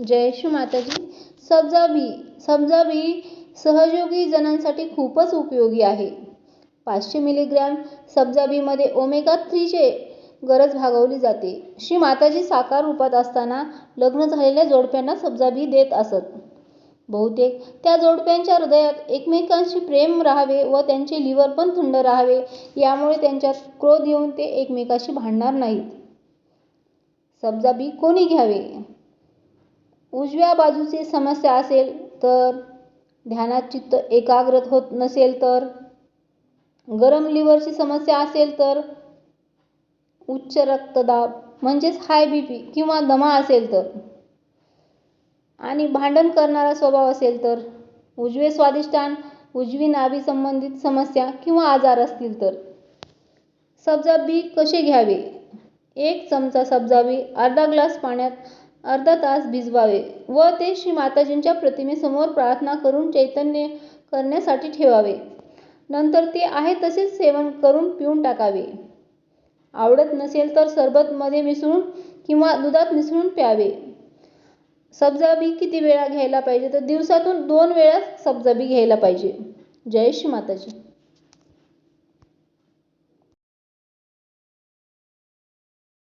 जय श्री माताजी सबजाबी सबजाबी सहयोगी जणांसाठी खूपच उपयोगी आहे. पाचशे मिलीग्रॅम सबजाबीमध्ये ओमेगा थ्रीचे गरज भागवली जाते. श्री माताजी साकार रूपात असताना लग्न झालेल्या जोडप्यांना सबजाबी देत असत. बहुतेक त्या जोडप्यांच्या हृदयात एकमेकांशी प्रेम राहावे व त्यांचे लिव्हर पण थंड राहावे यामुळे त्यांच्यात क्रोध येऊन ते एकमेकाशी भांडणार नाहीत. सबजाबी कोणी घ्यावे? उजव्या बाजूची समस्या असेल तर ध्यानात चित्त एकाग्र होत नसेल तर गरम लिव्हरची समस्या असेल तर उच्च रक्तदाब म्हणजेच हाय बी पी किंवा दमा असेल तर. आणि भांडण करणारा स्वभाव असेल तर उजवे स्वादिष्टान उजवी नाभी संबंधित समस्या किंवा आजार असतील तर. सब्जा बी कसे घ्यावे? एक चमचा सब्जा बी अर्धा ग्लास पाण्यात अर्धा तास भिजवावे व ते श्री माताजींच्या प्रतिमेसमोर प्रार्थना करून चैतन्य करण्यासाठी ठेवावे. नंतर ते आहे तसेच सेवन करून पिऊन टाकावे. आवडत नसेल तर सरबतमध्ये मिसळून किंवा दुधात मिसळून प्यावे. सबजाबी किती वेळा घ्यायला पाहिजे? तर दिवसातून दोन वेळा सबजाबी घ्यायला पाहिजे. जय श्री माताजी.